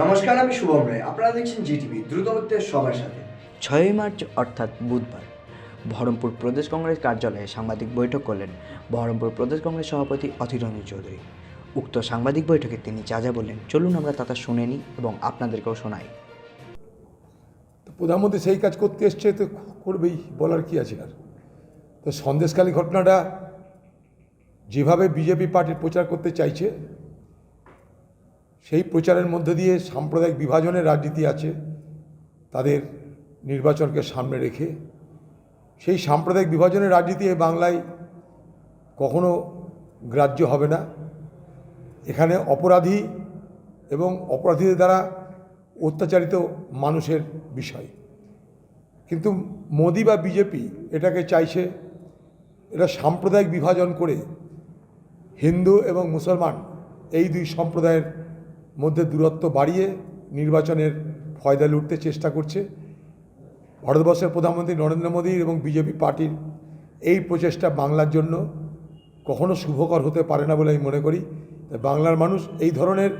নমস্কার আমি শুভম রায়। আপনারা দেখছেন জিটিভি দ্রুতগতির সবার সাথে। ছয়ই মার্চ অর্থাৎ বুধবার বহরমপুর প্রদেশ কংগ্রেস কার্যালয়ে সাংবাদিক বৈঠক করলেন বহরমপুর প্রদেশ কংগ্রেস সভাপতি অধীর রঞ্জন চৌধুরী। উক্ত সাংবাদিক বৈঠকে তিনি যা যা বললেন চলুন আমরা তা তা শুনে নিই এবং আপনাদেরকেও শোনাই। তো প্রধানমন্ত্রী সেই কাজ করতে এসছে তো করবেই বলার কি আছে আর? তো সন্দেশকালী ঘটনাটা যেভাবে বিজেপি পার্টির প্রচার করতে চাইছে সেই প্রচারের মধ্যে দিয়ে সাম্প্রদায়িক বিভাজনের রাজনীতি আছে, তাদের নির্বাচনকে সামনে রেখে। সেই সাম্প্রদায়িক বিভাজনের রাজনীতি এই বাংলায় কখনো গ্রাহ্য হবে না। এখানে অপরাধী এবং অপরাধীদের দ্বারা অত্যাচারিত মানুষের বিষয়। কিন্তু মোদি বা বিজেপি এটাকে চাইছে এটা সাম্প্রদায়িক বিভাজন করে হিন্দু এবং মুসলমান এই দুই সম্প্রদায়ের মধ্যে দূরত্ব বাড়িয়ে নির্বাচনের ফয়দা লুটতে চেষ্টা করছে। ভারতবর্ষের প্রধানমন্ত্রী নরেন্দ্র মোদী এবং বিজেপি পার্টির এই প্রচেষ্টা বাংলার জন্য কখনো শুভকর হতে পারে না বলে আমি মনে করি। বাংলার মানুষ এই ধরনের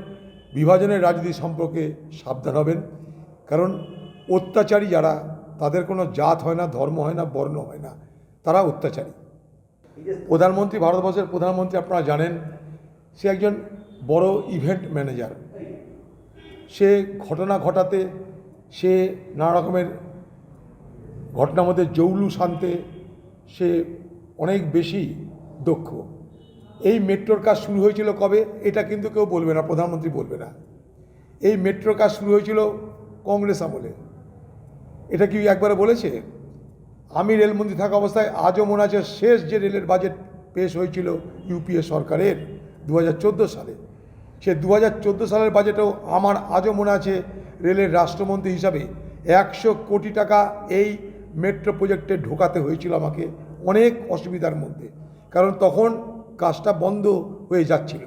বিভাজনের রাজনীতি সম্পর্কে সাবধান হবেন। কারণ অত্যাচারী যারা, তাদের কোনো জাত হয় না, ধর্ম হয় না, বর্ণ হয় না, তারা অত্যাচারী। প্রধানমন্ত্রী, ভারতবর্ষের প্রধানমন্ত্রী আপনারা জানেন, সে একজন বড় ইভেন্ট ম্যানেজার সে ঘটনা ঘটাতে, সে নানা রকমের ঘটনার মধ্যে জৌলুস আনতে সে অনেক বেশি দক্ষ। এই মেট্রোর কাজ শুরু হয়েছিল কবে? এটা কিন্তু কেউ বলবে না, প্রধানমন্ত্রী বলবে না। এই মেট্রোর কাজ শুরু হয়েছিল কংগ্রেস আমলে। এটা কি একবারে বলেছে? আমি রেলমন্ত্রী থাকা অবস্থায় আজও মনে আছে শেষ যে রেলের বাজেট পেশ হয়েছিল ইউপিএ সরকারের দু হাজার চোদ্দ সালে। সে দু হাজার চোদ্দ সালের বাজেটেও আমার আজও মনে আছে রেলের রাষ্ট্রমন্ত্রী হিসাবে একশো কোটি টাকা এই মেট্রো প্রজেক্টে ঢোকাতে হয়েছিল আমাকে অনেক অসুবিধার মধ্যে। কারণ তখন কাজটা বন্ধ হয়ে যাচ্ছিল।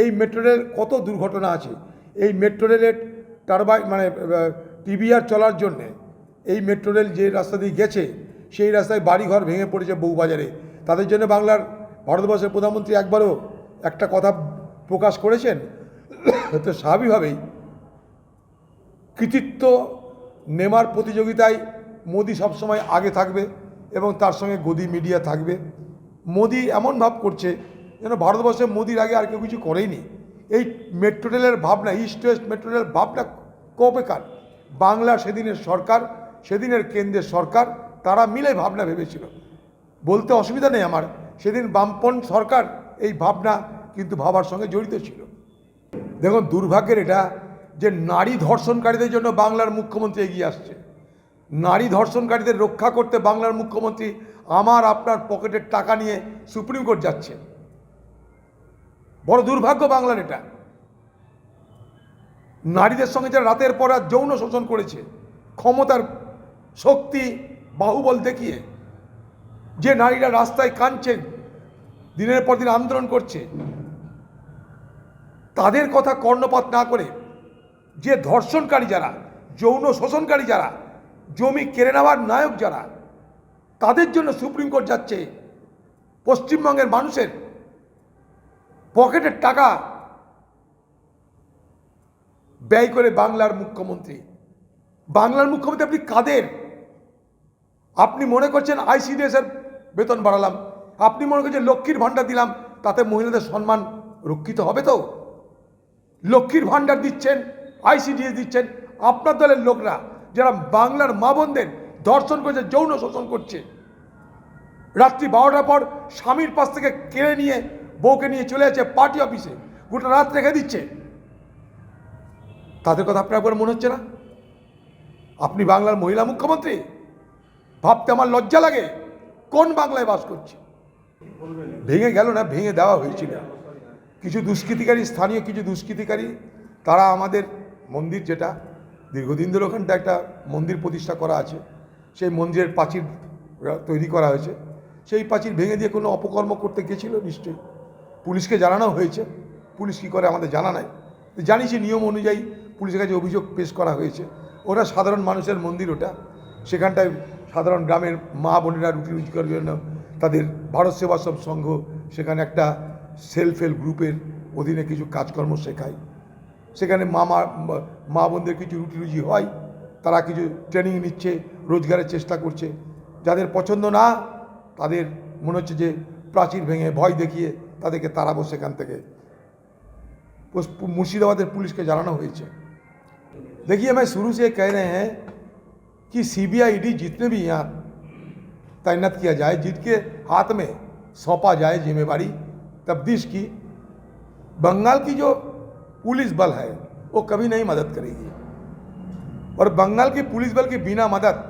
এই মেট্রো রেল কত দুর্ঘটনা আছে? এই মেট্রো রেলের টারবাইন মানে টিবিআর চলার জন্যে এই মেট্রো রেল যে রাস্তা দিয়ে গেছে, সেই রাস্তায় বাড়িঘর ভেঙে পড়েছে বউবাজারে তাদের জন্য বাংলার ভারতবর্ষের প্রধানমন্ত্রী একবারও একটা কথা প্রকাশ করেছেন, তো স্বাভাবিকভাবেই কৃতিত্ব নেমার প্রতিযোগিতায় মোদি সবসময় আগে থাকবে এবং তার সঙ্গে গদি মিডিয়া থাকবে। মোদি এমন ভাব করছে যেন ভারতবর্ষে মোদির আগে আর কেউ কিছু করেইনি। এই মেট্রো রেলের ভাবনা ইস্ট ওয়েস্ট মেট্রো রেলের ভাবনা কবেকার বাংলা সেদিনের সরকার, সেদিনের কেন্দ্রের সরকার, তারা মিলে ভাবনা ভেবেছিল। বলতে অসুবিধা নেই আমার, সেদিন বামপন সরকার এই ভাবনা কিন্তু ভাবার সঙ্গে জড়িত ছিল। দেখুন, দুর্ভাগ্যের এটা যে নারী ধর্ষণকারীদের জন্য বাংলার মুখ্যমন্ত্রী এগিয়ে আসছে। নারী ধর্ষণকারীদের রক্ষা করতে বাংলার মুখ্যমন্ত্রী আমার, আপনার পকেটের টাকা নিয়ে সুপ্রিম কোর্ট যাচ্ছে। বড় দুর্ভাগ্য বাংলার এটা। নারীদের সঙ্গে যারা রাতের পর রাত যৌন শোষণ করেছে, ক্ষমতার শক্তি, বাহুবল দেখিয়ে, যে নারীরা রাস্তায় কাঁদছেন দিনের পর দিন আন্দোলন করছে তাদের কথা কর্ণপাত না করে যে ধর্ষণকারী যারা, যৌন শোষণকারী যারা, জমি কেড়ে নেওয়ার নায়ক যারা, তাদের জন্য সুপ্রিম কোর্ট যাচ্ছে। পশ্চিমবঙ্গের মানুষের পকেটের টাকা ব্যয় করে বাংলার মুখ্যমন্ত্রী। বাংলার মুখ্যমন্ত্রী আপনি কাদের? আপনি মনে করছেন আইসিডিএস এর বেতন বাড়ালাম, আপনি মনে করছেন লক্ষ্মীর ভাণ্ডার দিলাম, তাতে মহিলাদের সম্মান রক্ষিত হবে তো? লক্ষ্মীর ভাণ্ডার দিচ্ছেন আইসিডিএস দিচ্ছেন। আপনার দলের লোকরা যারা বাংলার মা বোনদের ধর্ষণ করছে, যৌন শোষণ করছে, রাত্রি বারোটার পর স্বামীর পাশ থেকে কেড়ে নিয়ে বউকে নিয়ে চলে যাচ্ছে পার্টি অফিসে, গোটা রাত রেখে দিচ্ছে। তাদের কথা আপনার একবার মনে হচ্ছে না? আপনি বাংলার মহিলা মুখ্যমন্ত্রী? ভাবতে আমার লজ্জা লাগে। কোন বাংলায় বাস করছে? ভেঙে গেল না, ভেঙে দেওয়া হয়েছিল। কিছু দুষ্কৃতিকারী, স্থানীয় কিছু দুষ্কৃতিকারী, তারা আমাদের মন্দির যেটা, দীর্ঘদিন ধরে ওখানটা একটা মন্দির প্রতিষ্ঠা করা আছে, সেই মন্দিরের প্রাচীর তৈরি করা হয়েছে। সেই প্রাচীর ভেঙে দিয়ে কোনো অপকর্ম করতে গেছিল? নিশ্চয়ই। পুলিশকে জানানো হয়েছে। পুলিশ কী করে আমাদের জানা নাই। জানি যে নিয়ম অনুযায়ী পুলিশের কাছে অভিযোগ পেশ করা হয়েছে। ওটা সাধারণ মানুষের মন্দির ওটা। সেখানটায় সাধারণ গ্রামের মা বোনেরা রুটি রুজি করার জন্য তাদের ভারত সেবাশ্রম সংঘ, সেখানে একটা সেলফ হেল্প গ্রুপের অধীনে কিছু কাজকর্ম শেখায় সেখানে মামা মা বোনদের কিছু রুটি রুজি হয় তারা কিছু ট্রেনিং নিচ্ছে রোজগারের চেষ্টা করছে যাদের পছন্দ না তাদের মনে হচ্ছে যে প্রাচীর ভেঙে ভয় দেখিয়ে তাদেরকে তাড়াবো সেখান থেকে उस- मुर्शिदाबाद पुलिस के जाना हुई है देखिए मैं शुरू से कह रहे हैं कि सीबीआई जितने भी यहाँ तैनात किया जाए जिनके हाथ में सौंपा जाए जिम्मेवारी तब्दीश की, बंगाल की जो पुलिस बल है, वो कभी नहीं मदद करेगी। और बंगाल की पुलिस बल के बिना मदद,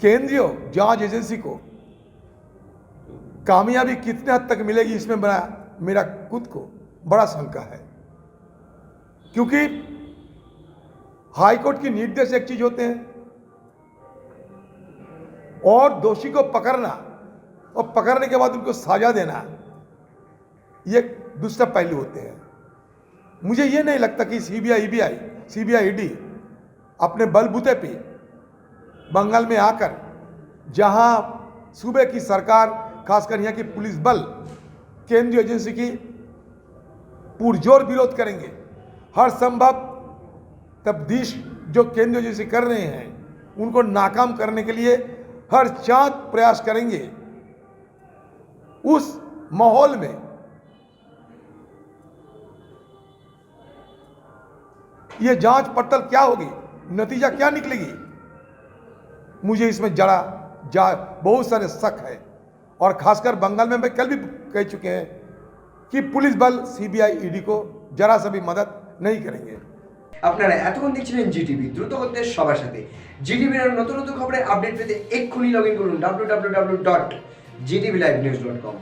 केंद्रीय जाँच एजेंसी को कामयाबी कितने हद तक मिलेगी इसमें मेरा मेरा खुद को बड़ा शंका है। क्योंकि हाईकोर्ट की निर्देश एक चीज़ होते हैं, और दोषी को पकड़ना और पकड़ने के बाद उनको सजा देना, ये दूसरा पहलू होते हैं। मुझे ये नहीं लगता कि C B I B I CBI EBI CBI ED अपने बलबूते पे बंगाल में आकर, जहाँ सूबे की सरकार, खासकर यहाँ की पुलिस बल, केंद्रीय एजेंसी की पुरजोर विरोध करेंगे। हर संभव तब्दीश जो केंद्रीय एजेंसी कर रहे हैं, उनको नाकाम करने के लिए हर चाँद प्रयास करेंगे। उस माहौल में ये जांच पड़ताल क्या होगी नतीजा क्या निकलेगी मुझे इसमें जरा जा बहुत सारे शक है और खासकर बंगाल में मैं कल भी कह चुके हैं कि पुलिस बल सीबीआई ईडी को जरा सा भी मदद नहीं करेंगे আপনারা এতক্ষণ দেখছিলেন জিটিভি দ্রুত করতে সবার সাথে জিটিভির আরো নতুন নতুন খবরের আপডেট পেতে এক্ষুনি লগ ইন করুন W W W dot Zee T V live news dot com.